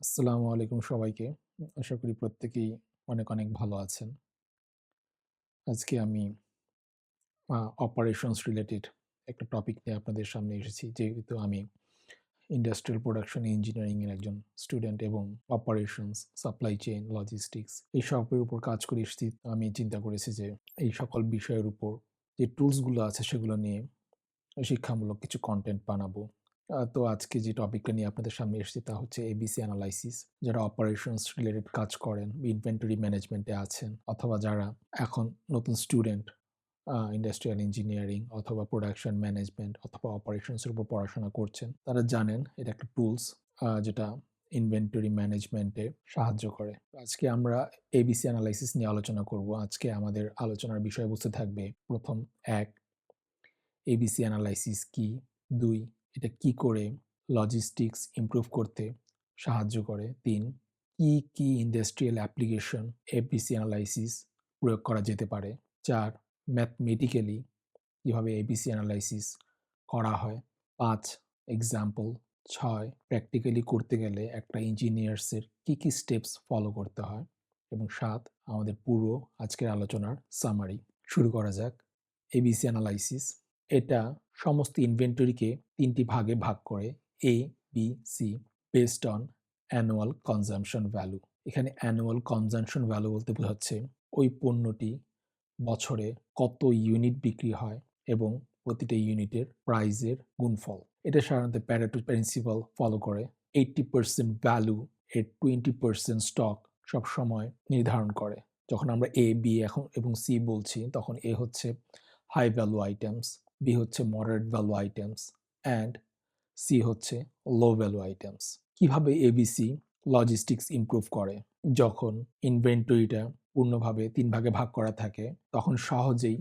আসসালামু আলাইকুম সবাইকে। আশা করি প্রত্যেকেই অনেক, অনেক ভালো আছেন। আজকে আমি অপারেশনস রিলেটেড একটা টপিক নিয়ে আপনাদের সামনে এসেছি। যেহেতু আমি ইন্ডাস্ট্রিয়াল প্রোডাকশন ইঞ্জিনিয়ারিং এর একজন স্টুডেন্ট এবং অপারেশনস, সাপ্লাই চেইন, লজিস্টিক্স এই সবের উপর কাজ করে এসেছি। আমি চিন্তা করেছি যে এই সকল বিষয়ের উপর যে টুলসগুলো আছে সেগুলো নিয়ে শিক্ষামূলক কিছু কন্টেন্ট বানাবো। তো আজকে যে টপিকটা নিয়ে আপনাদের সামনে এসেছি তা হচ্ছে এবিসি অ্যানালাইসিস। যারা অপারেশনস রিলেটেড কাজ করেন, ইনভেন্টরি ম্যানেজমেন্টে আছেন অথবা যারা এখন নতুন স্টুডেন্ট ইন্ডাস্ট্রিয়াল ইঞ্জিনিয়ারিং অথবা প্রোডাকশন ম্যানেজমেন্ট অথবা অপারেশনস এর উপর পড়াশোনা করছেন। তারা জানেন এটা একটা টুলস যেটা ইনভেন্টরি ম্যানেজমেন্টে সাহায্য করে। আজকে আমরা এবিসি অ্যানালাইসিস নিয়ে আলোচনা করব। আজকে আমাদের আলোচনার বিষয়বস্তু থাকবে ১ম ১ এবিসি অ্যানালাইসিস কি? ২ এটা কি করে লজিস্টিক্স ইমপ্রুভ করতে সাহায্য করে? তিন কি, কি ইন্ডাস্ট্রিয়াল অ্যাপ্লিকেশন এবিসি অ্যানালাইসিস প্রয়োগ করা যেতে পারে? ৪ ম্যাথমেটিক্যালি কীভাবে এবিসি অ্যানালাইসিস করা হয়? পাঁচ এক্সাম্পল ছয় প্র্যাকটিক্যালি করতে গেলে একটা ইঞ্জিনিয়ার্সের কি, কি স্টেপস ফলো করতে হয়? এবং সাত আমাদের পুরো আজকের আলোচনার সামারি। শুরু করা যাক। এবিসি অ্যানালাইসিস এটা সমস্ত ইনভেন্টরিকে তিনটি ভাগে ভাগ করে A, B, C based on annual consumption value. এখানে অ্যানুয়াল কনজাম্পশন ভ্যালু বলতে বোঝাচ্ছে ওই পণ্যটি বছরে কত ইউনিট বিক্রি হয় এবং প্রতিটা ইউনিটের প্রাইজের গুণফল। এটা সাধারণত প্যারেটো প্রিন্সিপাল ফলো করে। 80% ভ্যালু এর 20% স্টক সবসময় নির্ধারণ করে। যখন আমরা এ, বি এখন এবং সি বলছি তখন এ হচ্ছে হাই ভ্যালু আইটেমস, বি হচ্ছে moderate value items and C হচ্ছে লো ভ্যালু আইটেমস। কীভাবে এবিসি লজিস্টিক্স ইমপ্রুভ করে? যখন ইনভেন্টরিটা পূর্ণভাবে তিন ভাগে ভাগ করা থাকে, তখন সহজেই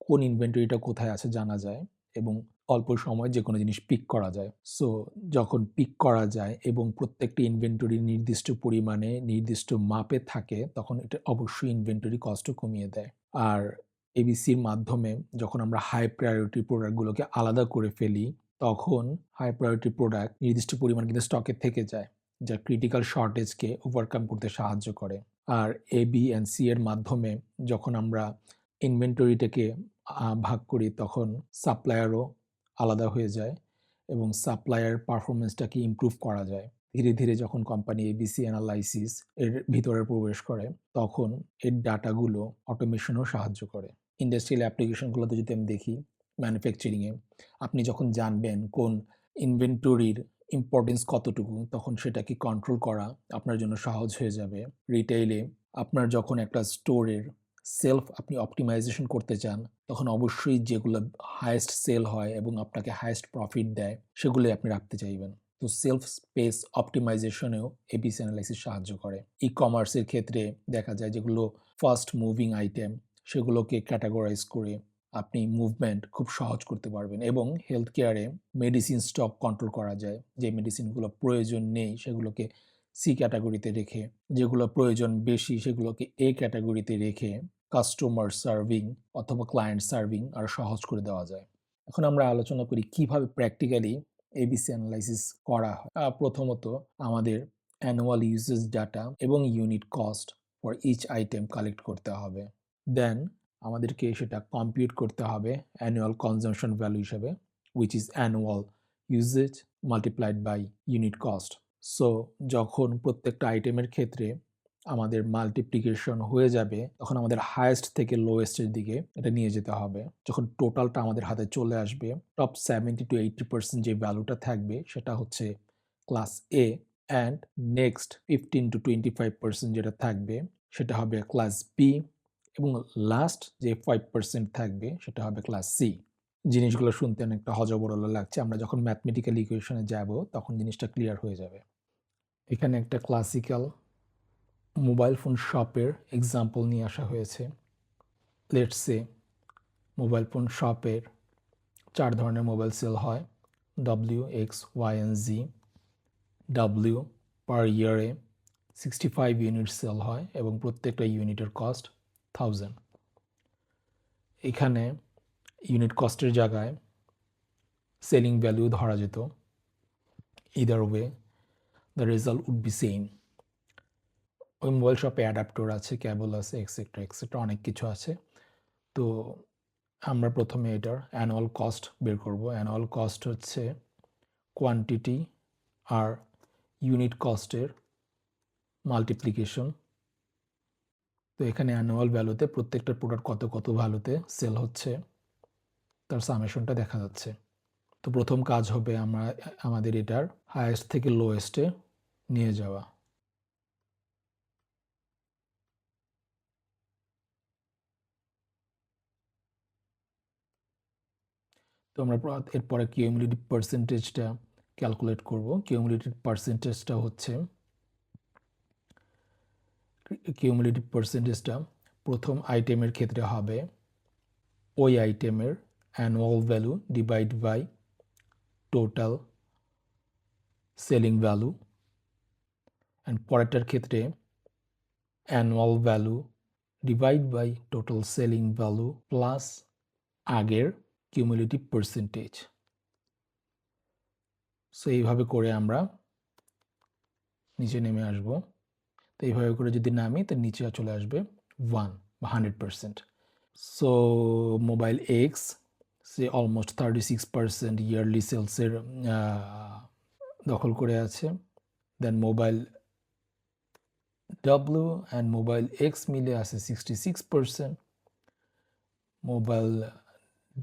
কোন ইনভেন্টরিটা কোথায় আছে জানা যায় এবং অল্প সময় যে কোনো জিনিস পিক করা যায়। সো যখন পিক করা যায় এবং প্রত্যেকটা ইনভেন্টরি নির্দিষ্ট পরিমাণে নির্দিষ্ট মাপে থাকে, তখন এটা অবশ্যই ইনভেন্টরি কস্টও কমিয়ে দেয়। আর এবিসির মাধ্যমে যখন আমরা হাই প্রায়োরিটি প্রোডাক্টগুলোকে আলাদা করে ফেলি তখন হাই প্রায়োরিটি প্রোডাক্ট নির্দিষ্ট পরিমাণ কিন্তু স্টকে থেকে যায়। যা ক্রিটিক্যাল শর্টেজকে ওভারকাম করতে সাহায্য করে। আর এ, বি অ্যান্ড সি এর মাধ্যমে যখন আমরা ইনভেন্টরিটাকে ভাগ করি তখন সাপ্লায়ারও আলাদা হয়ে যায় এবং সাপ্লায়ার পারফরম্যান্সটাকে ইমপ্রুভ করা যায়। ধীরে, ধীরে যখন কোম্পানি এবিসি অ্যানালাইসিস এর ভিতরে প্রবেশ করে তখন এর ডাটাগুলো অটোমেশনেও সাহায্য করে। ইন্ডাস্ট্রিয়াল অ্যাপ্লিকেশনগুলোতে যদি আমি দেখি ম্যানুফ্যাকচারিংয়ে আপনি যখন জানবেন কোন ইনভেন্টরির ইম্পর্টেন্স কতটুকু তখন সেটাকে কন্ট্রোল করা আপনার জন্য সহজ হয়ে যাবে। রিটেইলে আপনার যখন একটা স্টোরের সেলফ আপনি অপটিমাইজেশন করতে চান তখন অবশ্যই যেগুলো হায়েস্ট সেল হয় এবং আপনাকে হায়েস্ট প্রফিট দেয় সেগুলোই আপনি রাখতে চাইবেন। তো সেলফ স্পেস অপটিমাইজেশনেও এবিসি অ্যানালাইসিস সাহায্য করে। ই-কমার্সের ক্ষেত্রে দেখা যায় যেগুলো ফাস্ট মুভিং আইটেম সেগুলোকে ক্যাটাগরাইজ করে আপনি মুভমেন্ট খুব সহজ করতে পারবেন এবং হেলথ কেয়ারে মেডিসিন স্টক কন্ট্রোল করা যায়। যে মেডিসিনগুলো প্রয়োজন নেই, সেগুলোকে সি ক্যাটাগরিতে রেখে, যেগুলো প্রয়োজন বেশি, সেগুলোকে এ ক্যাটাগরিতে রেখে কাস্টমার সার্ভিং অথবা ক্লায়েন্ট সার্ভিং আরও সহজ করে দেওয়া যায়। এখন আমরা আলোচনা করি কীভাবে প্র্যাকটিক্যালি এবিসি অ্যানালাইসিস করা হয়। প্রথমত আমাদের অ্যানুয়াল ইউজেজ ডাটা এবং unit cost for each item collect করতে হবে। দেন আমাদেরকে সেটা কম্পিউট করতে হবে অ্যানুয়াল কনজাম্পশন ভ্যালু হিসেবে, which is annual usage multiplied by unit cost so যখন প্রত্যেকটা আইটেমের ক্ষেত্রে আমাদের মাল্টিপ্লিকেশন হয়ে যাবে, তখন আমাদের হায়েস্ট থেকে লোয়েস্টের দিকে এটা নিয়ে যেতে হবে। যখন টোটালটা আমাদের হাতে চলে আসবে টপ 70 to 80% যে ভ্যালুটা থাকবে, সেটা হচ্ছে class A and next fifteen to twenty five percent যেটা থাকবে, সেটা হবে ক্লাস বি এবং লাস্ট যে ফাইভ পার্সেন্ট থাকবে, সেটা হবে ক্লাস সি। জিনিসগুলো শুনতে অনেকটা হযবরল লাগছে। আমরা যখন ম্যাথমেটিক্যাল ইকুয়েশনে যাব, তখন জিনিসটা ক্লিয়ার হয়ে যাবে। এখানে একটা ক্লাসিক্যাল মোবাইল ফোন শপের এক্সাম্পল নিয়ে আসা হয়েছে। লেটস সে মোবাইল ফোন শপের চার ধরনের মোবাইল সেল হয়। W, X Y and Z. W per ইয়ারে 65 ইউনিট সেল হয় এবং প্রত্যেকটা ইউনিটের কস্ট 1000 এখানে ইউনিট কস্টের জায়গায় সেলিং ভ্যালু ধরা যেত either way the result would be same ওই মোবাইল শপে অ্যাডাপ্টর আছে, ক্যাবল আছে এক্সেট্রা এক্সেট্রা অনেক কিছু আছে। তো আমরা প্রথমে এটার অ্যানুয়াল কস্ট বের করব। অ্যানুয়াল কস্ট হচ্ছে কোয়ান্টিটি আর ইউনিট কস্টের মাল্টিপ্লিকেশন তো এখানে অ্যানুয়াল ভ্যালুতে প্রত্যেকটা প্রোডাক্ট কত কত ভ্যালুতে সেল হচ্ছে, তার সামেশনটা দেখা যাচ্ছে। তো প্রথম কাজ হবে আমরা, আমাদের এটার হায়েস্ট থেকে লোয়েস্টে নিয়ে যাওয়া। তো আমরা এরপরে কিউমুলেটিভ পার্সেন্টেজটা ক্যালকুলেট করব। কিউমুলেটিভ পার্সেন্টেজটা হচ্ছে কিউমুলেটিভ পার্সেন্টেজটা প্রথম আইটেমের ক্ষেত্রে হবে ওই আইটেমের annual value divide by total selling value and পরেরটার ক্ষেত্রে annual value divide by total selling value plus আগের কিউমুলেটিভ পার্সেন্টেজ সো এইভাবে করে আমরা নিচে নেমে আসব। তো এইভাবে করে যদি নামি, তো নিচে চলে আসবে ওয়ান বা hundred percent so mobile X say almost thirty six percent yearly সেলসের দখল করে আছে। Then mobile W and mobile X মিলে আছে sixty six percent mobile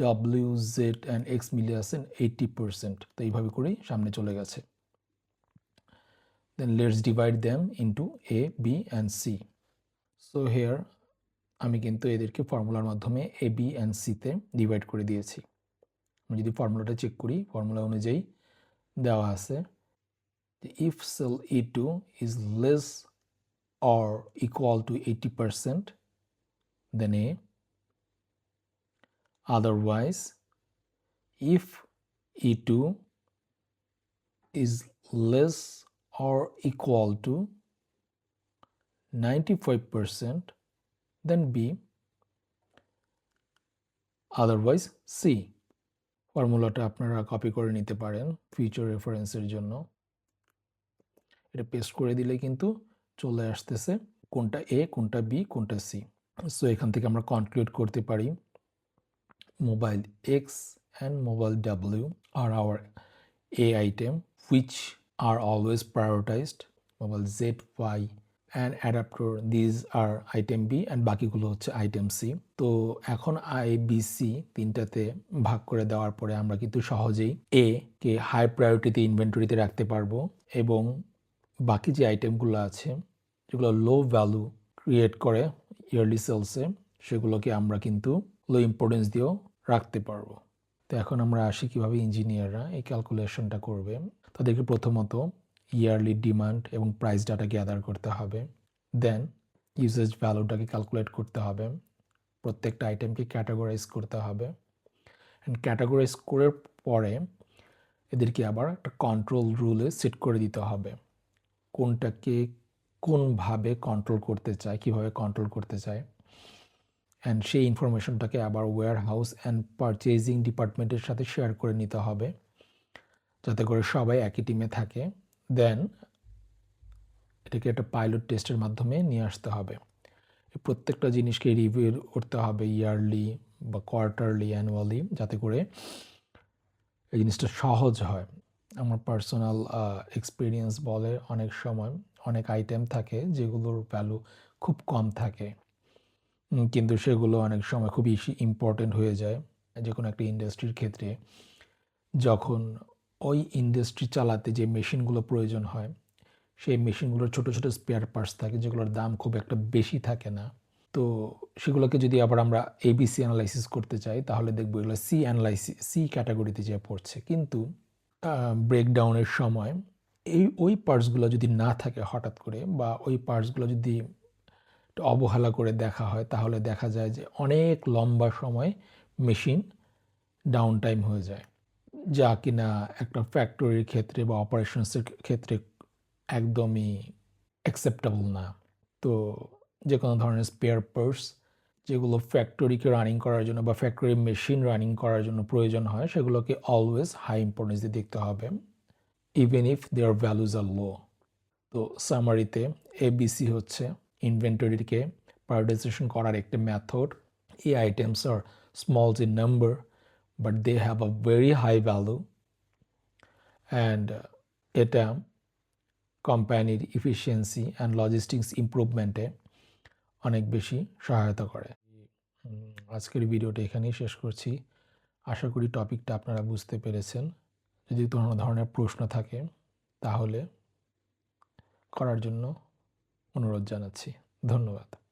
W Z and X মিলে আছেন এইটটি পার্সেন্ট তো এইভাবে করেই সামনে চলে গেছে। Then let's divide them into A B and C so here আমি কিন্তু এদেরকে ফর্মুলার মাধ্যমে এ বি অ্যান্ড সিতে ডিভাইড করে দিয়েছি। আমি যদি ফর্মুলাটা চেক করি, ফর্মুলা অনুযায়ী দেওয়া আছে if cell E two is less or equal to eighty percent then A otherwise, if e2 is less or equal to 95% then b. Otherwise, c. ফর্মুলাটা আপনারা কপি করে নিতে পারেন ফিউচার রেফারেন্সের জন্য। এটা পেস্ট করে দিলে কিন্তু চলে আসতেছে কোনটা এ কোনটা বি কোনটা সি সো এখান থেকে আমরা কনক্লুড করতে পারি। Mobile X and mobile W are our A item, which are always prioritized. Mobile Z, Y, and adapter, these are item B, and বাকিগুলো হচ্ছে item C. তো এখন আই বি সি তিনটাতে ভাগ করে দেওয়ার পরে আমরা কিন্তু সহজেই এ কে হাই প্রায়োরিটিতে ইনভেন্টরিতে রাখতে পারব, এবং বাকি যে আইটেমগুলো আছে, যেগুলো লো ভ্যালু ক্রিয়েট করে ইয়ারলি সেলসে সেগুলোকে আমরা কিন্তু লো ইম্পর্টেন্স দিয়েও রাখতে পারব। তো এখন আমরা আসি কীভাবে ইঞ্জিনিয়াররা এই ক্যালকুলেশনটা করবে। তাদেরকে প্রথমত ইয়ারলি ডিমান্ড এবং প্রাইস ডাটা গ্যাদার করতে হবে। দেন ইউজেজ ভ্যালুটাকে ক্যালকুলেট করতে হবে। প্রত্যেকটা আইটেমকে ক্যাটাগরাইজ করতে হবে। অ্যান্ড ক্যাটাগরাইজ করার পরে এদেরকে আবার একটা কন্ট্রোল রুলে সেট করে দিতে হবে। কোনটাকে কোনভাবে কন্ট্রোল করতে চায়, কীভাবে কন্ট্রোল করতে চায়। অ্যান্ড সেই ইনফরমেশনটাকে আবার ওয়্যার হাউস অ্যান্ড পারচেজিং ডিপার্টমেন্টের সাথে শেয়ার করে নিতে হবে, যাতে করে সবাই একই টিমে থাকে। দেন এটাকে একটা পাইলট টেস্টের মাধ্যমে নিয়ে আসতে হবে। প্রত্যেকটা জিনিসকে রিভিউ করতে হবে ইয়ারলি বা কোয়ার্টারলি অ্যানুয়ালি যাতে করে এই জিনিসটা সহজ হয়। আমার পার্সোনাল এক্সপিরিয়েন্স বলে অনেক সময় অনেক আইটেম থাকে যেগুলোর ভ্যালু খুব কম থাকে। কিন্তু সেগুলো অনেক সময় খুব বেশি ইম্পর্টেন্ট হয়ে যায় যে কোনো একটা ইন্ডাস্ট্রির ক্ষেত্রে। যখন ওই ইন্ডাস্ট্রি চালাতে যে মেশিনগুলো প্রয়োজন হয়, সেই মেশিনগুলোর ছোটো ছোটো স্পেয়ার পার্টস থাকে যেগুলোর দাম খুব একটা বেশি থাকে না। তো সেগুলোকে যদি আবার আমরা এবিসি অ্যানালাইসিস করতে চাই, তাহলে দেখব এগুলো সি অ্যানালাইসিস সি ক্যাটাগরিতে যে পড়ছে। কিন্তু ব্রেকডাউনের সময় এই, ওই পার্টসগুলো যদি না থাকে হঠাৎ করে বা ওই পার্টসগুলো যদি অবহেলা করে দেখা হয়, তাহলে দেখা যায় যে অনেক লম্বা সময় মেশিন ডাউন টাইম হয়ে যায়। যা কিনা একটা ফ্যাক্টরির ক্ষেত্রে বা অপারেশনসের ক্ষেত্রে একদমই অ্যাকসেপ্টেবল না। তো যে কোনো ধরনের স্পেয়ার পার্টস যেগুলো ফ্যাক্টরিকে রানিং করার জন্য বা ফ্যাক্টরি মেশিন রানিং করার জন্য প্রয়োজন হয়, সেগুলোকে অলওয়েজ হাই ইম্পর্টেন্স দিয়ে দেখতে হবে। Even if their values are low তো সামারিতে এবিসি হচ্ছে ইনভেন্টরিকে প্রায়োরিটাইজেশন করার একটি মেথড এই items are smalls in number but they have a very high value and এটা কোম্পানির ইফিসিয়েন্সি অ্যান্ড লজিস্টিক্স ইমপ্রুভমেন্টে অনেক বেশি সহায়তা করে। আজকের ভিডিওটা এখানেই শেষ করছি। আশা করি টপিকটা আপনারা বুঝতে পেরেছেন। যদি কোনো ধরনের প্রশ্ন থাকে, তাহলে করার জন্য অনুরোধ জানাচ্ছি। ধন্যবাদ।